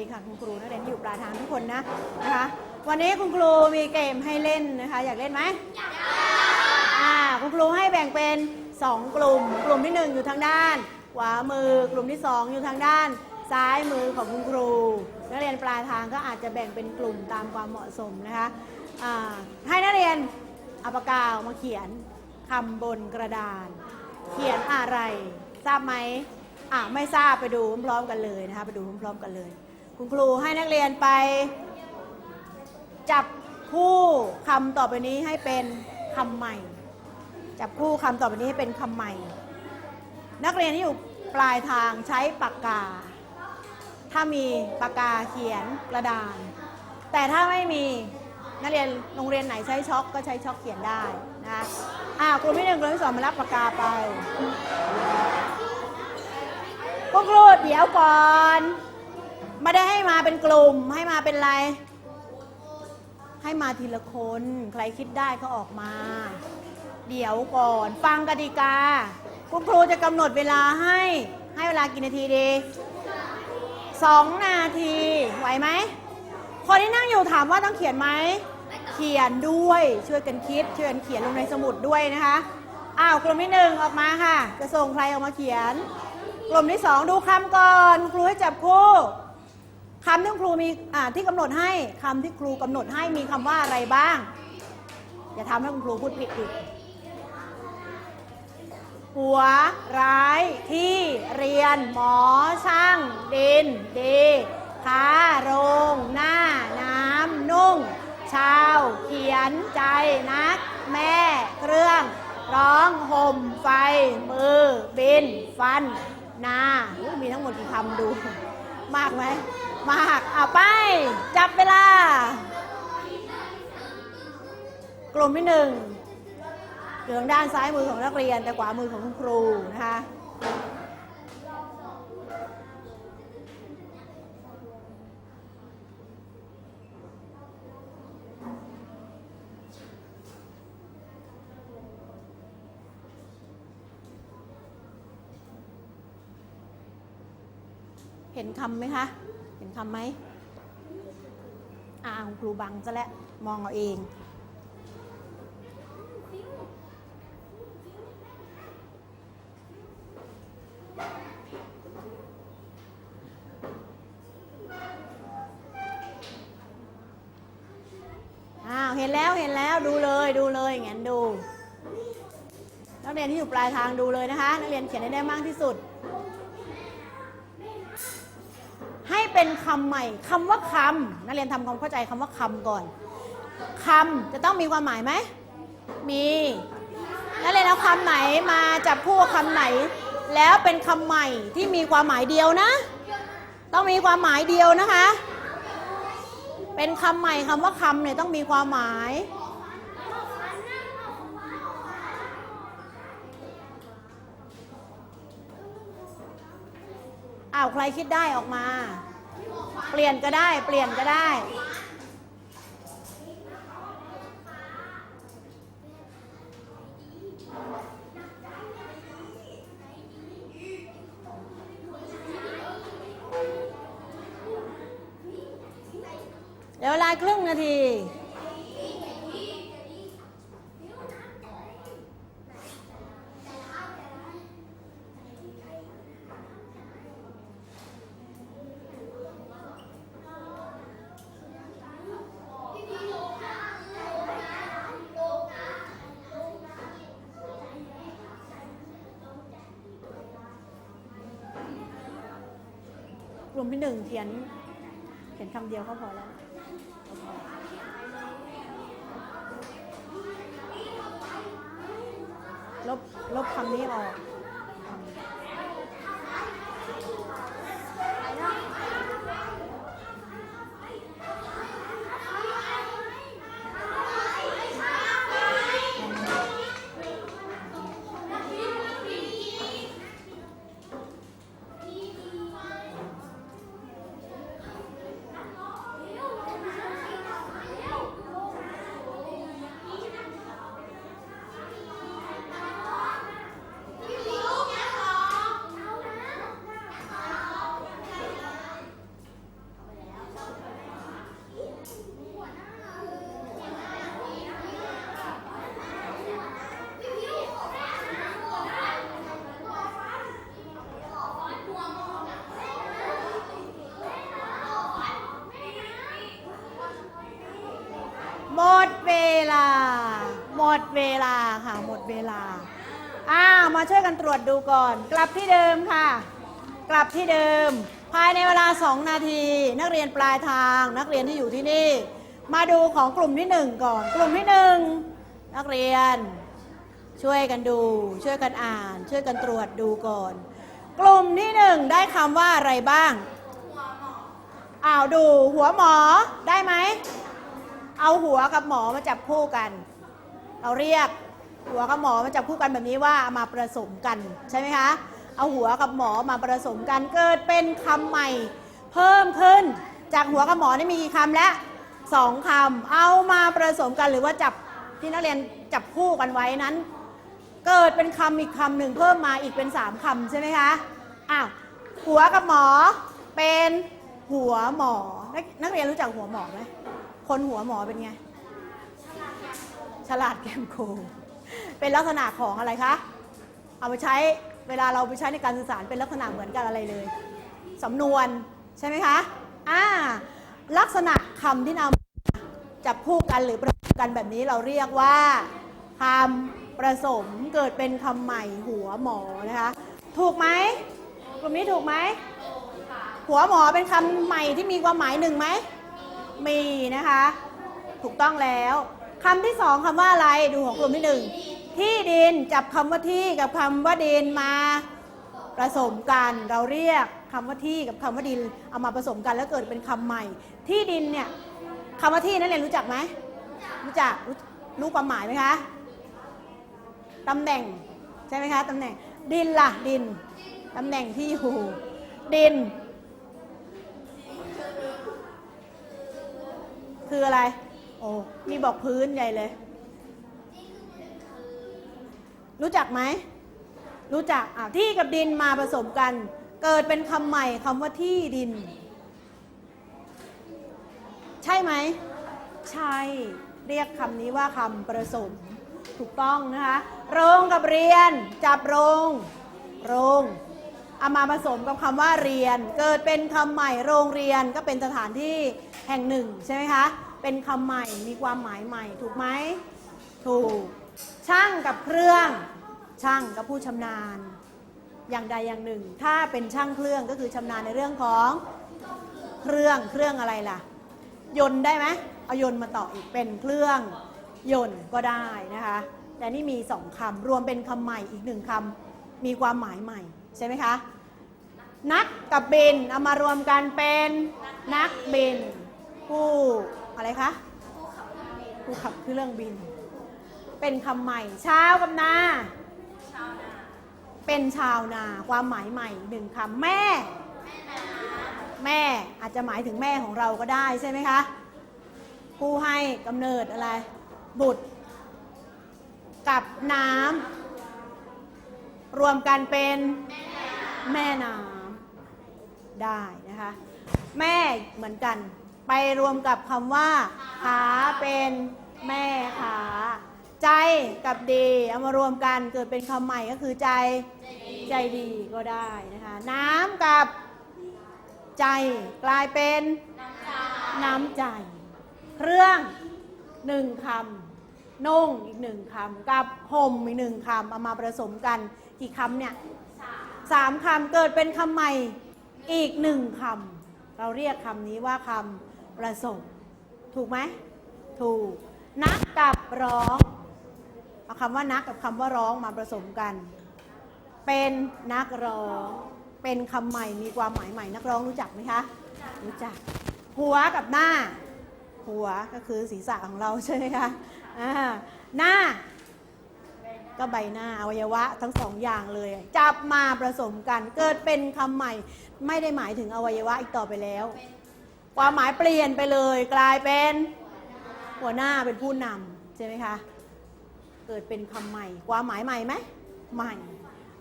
ดีค่ะคุณครูนักเรียนที่อยู่ปลายทางทุกคนนะนะคะวันนี้คุณครูมีเกมให้เล่นนะคะ อยากเล่นไหมอยากอ่าคุณครูให้แบ่งเป็น 2 กลุ่ม กลุ่มที่ 1 อยู่ทางด้านขวามือกลุ่มที่ 2 อยู่ทางด้าน ซ้ายมือของคุณครู นักเรียนปลายทางก็อาจจะแบ่งเป็นกลุ่มตามความเหมาะสมนะคะอ่าให้นักเรียนเอาปากกามาเขียนคำบนกระดาน เขียนอะไรทราบไหมอ่าไม่ทราบไปดูพร้อมๆกันเลยนะคะไปดูพร้อมๆกันเลย คุณครูให้นักเรียนไป จับคู่คำต่อไปนี้ให้เป็นคำใหม่ จับคู่คำต่อไปนี้ให้เป็นคำใหม่ นักเรียนที่อยู่ปลายทางใช้ปากกา ถ้ามีปากกาเขียนกระดาน แต่ถ้าไม่มีนักเรียนโรงเรียนไหนใช้ช็อกก็ใช้ช็อกเขียนได้นะอ่ากลุ่มที่หนึ่งกลุ่มที่สองมารับปากกาไปคุณครูเดี๋ยวก่อน ไม่ได้ให้มาเป็นกลุ่ม ให้มาเป็นอะไร ให้มาทีละคน ใครคิดได้ก็ออกมา เดี๋ยวก่อน ฟังกติกา คุณครูจะกำหนดเวลาให้ ให้เวลากี่นาทีดีสองนาที ไหวไหม คนที่นั่งอยู่ถามว่าต้องเขียนไหม เขียนด้วย ช่วยกันคิด ช่วยกันเขียนลงในสมุดด้วยนะคะ อ้าว กลุ่มที่หนึ่งออกมาค่ะ จะส่งใครออกมาเขียน กลุ่มที่สองดูคำก่อน ครูให้จับคู่ คำที่ครูมีอ่าที่กำหนดให้คำที่ครูกำหนดให้มีคำว่าอะไรบ้าง อย่าทำให้คุณครูพูดผิดอีกหัวร้ายที่เรียนหมอช่างดินดีค้าโรงหน้าน้ำนุ่ง ชาวเขียนใจนัก แม่เครื่อง ร้องห่มไฟ มือ บิน ฟัน นา มีทั้งหมดกี่คำดู มากไหม มากเอาไป จับเวลา กลุ่มที่หนึ่งอยู่ทางด้านซ้ายมือของนักเรียน แต่ขวามือของคุณครูนะคะเห็นคำไหมคะ เห็นคำไหมอ่าคุณครูบังซะแล้วมองเอาเองอ้าวเห็นแล้วเห็นแล้วดูเลยดูเลยงั้นดู นักเรียนที่อยู่ปลายทางดูเลยนะคะ นักเรียนเขียนให้ได้มากที่สุด เป็นคำใหม่คำว่าคำนักเรียนทำความเข้าใจคำว่าคำก่อนคำจะต้องมีความหมายไหม มี นักเรียนเอาคำไหนมาจับคู่กับคำไหน แล้วเป็นคำใหม่ที่มีความหมายเดียวนะ ต้องมีความหมายเดียวนะคะ เป็นคำใหม่คำว่าคำเนี่ยต้องมีความหมายอ้าวใครคิดได้ออกมา เปลี่ยนก็ได้ เปลี่ยนก็ได้ยวเวลาครึ่งนาที ก ลุ่มที่หนึ่งเขียน เขียนคำเดียวก็พอแล้วลบลบคำนี้ออก อ เวลา หม ดเวลาค่ะ หมดเวลา อ้าวมาช่วยกันตรวจดูก่อน กลับที่เดิมค่ะ กลับที่เดิม ภายในเวลา 2 นาที นักเรียนปลายทาง นักเรียนที่อยู่ที่นี่ มาดูของกลุ่มที่ 1 ก่อน กลุ่มที่ 1 นักเรียน ช่วยกันดู ช่วยกันอ่าน ช่วยกันตรวจดูก่อน กลุ่มที่หนึ่งได้คำว่าอะไรบ้างอ้าวดูหัวหมอได้ไหม เอาหัวกับหมอมาจับคู่กัน เราเรียกหัวกับหมอมาจับคู่กันแบบนี้ว่าเอามาผสมกันใช่ไหมคะเอาหัวกับหมอมาผสมกันเกิดเป็นคำใหม่ เพิ่มขึ้น จากหัวกับหมอนี่มีกี่คำแล้วสองคำเอามาผสมกันหรือว่าจับที่นักเรียนจับคู่กันไว้นั้น เกิดเป็นคำอีกคำหนึ่งเพิ่มมาอีกเป็นสามคำใช่ไหมคะอ้าวหัวกับหมอเป็นหัวหมอ นักเรียนรู้จักหัวหมอไหมคนหัวหมอเป็นไง ฉลาดแกมโกงเป็นลักษณะของอะไรคะ เอาไปใช้เวลาเราไปใช้ในการสื่อสารเป็นลักษณะเหมือนกันอะไรเลยสำนวนใช่ไหมคะอ่าลักษณะคำที่นำจับคู่กันหรือประกอบกันแบบนี้เราเรียกว่าคำผสมเกิดเป็นคำใหม่หัวหมอนะคะ ถูกไหมกลุ่มนี้ถูกไหมหัวหมอเป็นคำใหม่ที่มีความหมายหนึ่งไหมมีนะคะ ถูกต้องแล้ว คำที่สองคำว่าอะไรดูของกลุ่มที่หนึ่งที่ดินจับคำว่าที่กับคำว่าดินมาผสมกันเราเรียกคำว่าที่กับคำว่าดินเอามาผสมกันแล้วเกิดเป็นคำใหม่ ที่ดินเนี่ยคำว่าที่นั่นเรียนรู้จักไหมรู้จักรู้ความหมายไหมคะตำแหน่งใช่ไหมคะตำแหน่งดินล่ะดินตำแหน่งที่อยู่ดิน คืออะไร โอ้มีบอกพื้นใหญ่เลย รู้จักไหม รู้จักอะที่กับดินมาผสมกัน เกิดเป็นคำใหม่คำว่าที่ดิน ใช่ไหม ใช่ เรียกคำนี้ว่าคำประสม ถูกต้องนะคะ โรงกับเรียน จับโรง โรง เอามาผสมกับคำว่าเรียน เกิดเป็นคำใหม่โรงเรียนก็เป็นสถานที่แห่งหนึ่งใช่ไหมคะ เป็นคำใหม่มีความหมายใหม่ถูกไหมถูก ช่างกับเครื่อง ช่างกับผู้ชำนาญ อย่างใดอย่างหนึ่ง ถ้าเป็นช่างเครื่องก็คือชำนาญในเรื่องของเครื่องเครื่องอะไรล่ะ ยนต์ได้ไหมเอายนต์มาต่ออีกเป็นเครื่อง ยนต์ก็ได้นะคะ แต่นี่มีสองคำรวมเป็นคำใหม่อีกหนึ่งคำมีความหมายใหม่ใช่ไหมคะ นักกับบิน เอามารวมกันเป็นนักบิน ผู้อะไรคะผู้ขับเครื่องบิน เป็นคำใหม่เช้ากับนาเป็นชาวนาความหมายใหม่หนึ่งคำแม่ แม่อาจจะหมายถึงแม่ของเราก็ได้ใช่ไหมคะผู้ให้กำเนิดอะไร บุตร กับน้ำรวมกันเป็นแม่น้ำ ได้นะคะ แม่เหมือนกัน ไปรวมกับคำว่า ขาเป็นแม่ขาใจกับดีเอามารวมกันเกิดเป็นคำใหม่ก็คือใจใจดีก็ได้นะคะ น้ำกับใจกลายเป็นน้ำใจ เครื่องหนึ่งคำนุ่งอีกหนึ่งคำกับห่มอีกหนึ่งคำเอามาผสมกันกี่คำเนี่ยสามคำเกิดเป็นคำใหม่ อีกหนึ่งคำเราเรียกคำนี้ว่าคำผสมถูกไหม ถูก นักกับร้อง เอาคำว่านักกับคำว่าร้องมาผสมกัน เป็นนักร้อง เป็นคำใหม่มีความหมายใหม่ นักร้องรู้จักไหมคะ รู้จัก หัวกับหน้า หัวก็คือศีรษะของเราใช่ไหมคะหน้า ก็ใบหน้าอวัยวะทั้งสองอย่างเลย จับมาผสมกัน เกิดเป็นคำใหม่ ไม่ได้หมายถึงอวัยวะอีกต่อไปแล้ว ความหมายเปลี่ยนไปเลย กลายเป็น หัวหน้าเป็นผู้นำใช่ไหมคะ เกิดเป็นคำใหม่ ความหมายใหม่ไหมใหม่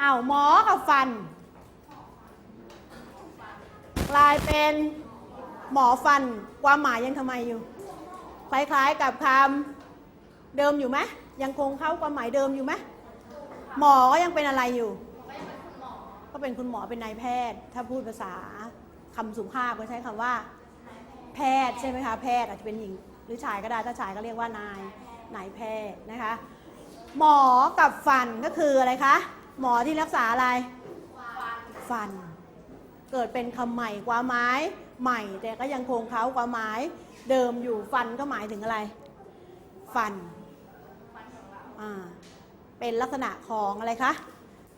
อ้าวหมอกับฟัน กลายเป็นหมอฟัน ความหมายยังทำไมอยู่ คล้ายๆกับคำเดิมอยู่ไหม ยังคงเข้าความหมายเดิมอยู่ไหมหมอก็ยังเป็นอะไรอยู่ ก็เป็นคุณหมอเป็นนายแพทย์ ถ้าพูดภาษาคำสุภาพก็ใช้คำว่า แพทย์ใช่ไหมคะแพทย์อาจจะเป็นหญิงหรือชายก็ได้ถ้าชายก็เรียกว่านายนายแพทย์นะคะ หมอกับฟันก็คืออะไรคะหมอที่รักษาอะไรฟัน เกิดเป็นคำใหม่ความหมายใหม่ แต่ก็ยังคงเขาความหมายเดิมอยู่ฟันก็หมายถึงอะไร ฟัน เป็นลักษณะของอะไรคะ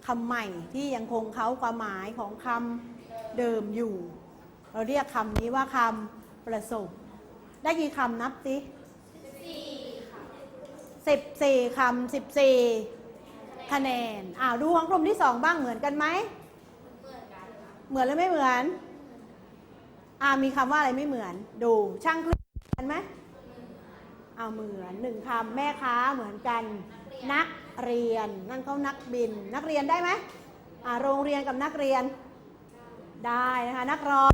คำใหม่ที่ยังคงเขาความหมายของคำเดิมอยู่ เราเรียกคำนี้ว่าคำประสบได้กี่คำนับสิสิบสี่คำสิบสี่คะแนนอ้าวดูของกลุ่มที่สองบ้างเหมือนกันไหมเหมือนหรือไม่เหมือน อ่ามีคำว่าอะไรไม่เหมือน ดูช่างเครื่องเหมือนไหม เอาเหมือนหนึ่งคำแม่ค้าเหมือนกัน นักเรียนนั่นเขานักบิน นักเรียนได้ไหมอ่าโรงเรียนกับนักเรียนได้นะคะนักร้อง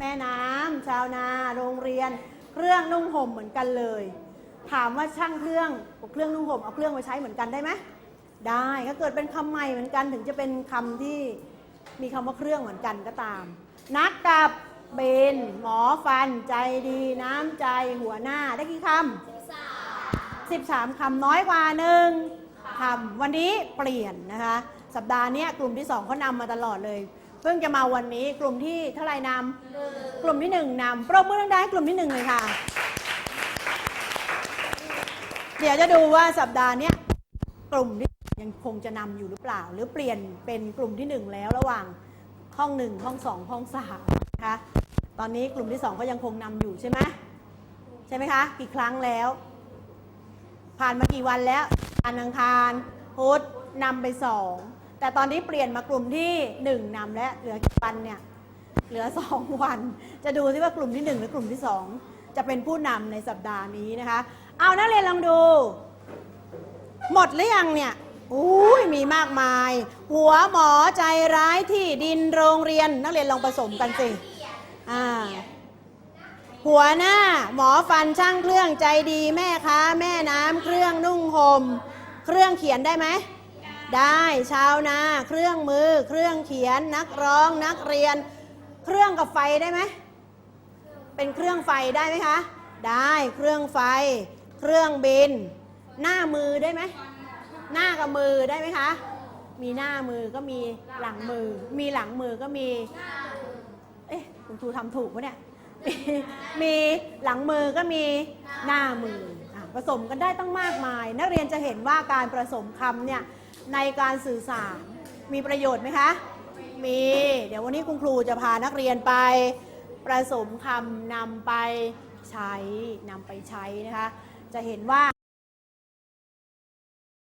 แม่น้ำชาวนา โรงเรียน เครื่องนุ่งห่มเหมือนกันเลย ถามว่าช่างเครื่องเครื่องนุ่งห่มเอาเครื่องมาใช้เหมือนกันได้ไหมได้ก็เกิดเป็นคำใหม่เหมือนกันถึงจะเป็นคำที่มีคำว่าเครื่องเหมือนกันก็ตาม นักกับเบนหมอฟันใจดี น้ำใจหัวหน้าได้กี่คำ สิบสามคำน้อยกว่าหนึ่งคำวันนี้เปลี่ยนนะคะ สัปดาห์นี้กลุ่มที่สองเขานำมาตลอดเลย เพิ่งจะมาวันนี้กลุ่มที่เท่าไหร่นำกลุ่มที่หนึ่งนำปรบมือดังๆให้กลุ่มที่หนึ่งเลยค่ะ เดี๋ยวจะดูว่าสัปดาห์นี้กลุ่มที่ยังคงจะนำอยู่หรือเปล่า หรือเปลี่ยนเป็นกลุ่มที่หนึ่งแล้วระหว่างห้องหนึ่งห้องสองห้องสามนะคะตอนนี้กลุ่มที่สองก็ยังคงนำอยู่ใช่ไหมใช่ไหมคะ กี่ครั้งแล้ว ผ่านมากี่วันแล้วอันอังคารพุธนำไปสองแต่ตอนนี้เปลี่ยนมากลุ่มที่หนึ่งนำแล้วเหลือกี่วันเนี่ยเหลือ2วัน จะดูที่ว่ากลุ่มที่1หรือกลุ่มที่2จะเป็นผู้นำในสัปดาห์นี้นะคะ เอานักเรียนลองดู หมดหรือยังเนี่ยอุ้ยมีมากมาย หัวหมอใจร้ายที่ดินโรงเรียนนักเรียนลองผสมกันสิอ่า หัวหน้าหมอฟันช่างเครื่องใจดีแม่ค้าแม่น้ำเครื่องนุ่งห่มเครื่องเขียนได้ไหมได้ชาวนาเครื่องมือ เครื่องเขียนนักร้องนักเรียน เครื่องกับไฟได้ไหมเป็นเครื่องไฟได้ไหมคะ ได้เครื่องไฟ เครื่องบิน หน้ามือได้ไหมหน้ากับมือได้ไหมคะ มีหน้ามือก็มีหลังมือ มีหลังมือก็มี เอ๊ะคุณครูทำถูกปะเนี่ย มีหลังมือก็มีหน้ามืออผสมกันได้ตั้งมากมาย นักเรียนจะเห็นว่าการผสมคำเนี่ยในการสื่อสารมีประโยชน์ไหมคะ มี เดี๋ยววันนี้คุณครูจะพานักเรียนไปผสมคำนำไปใช้นำไปใช้นะคะ จะเห็นว่า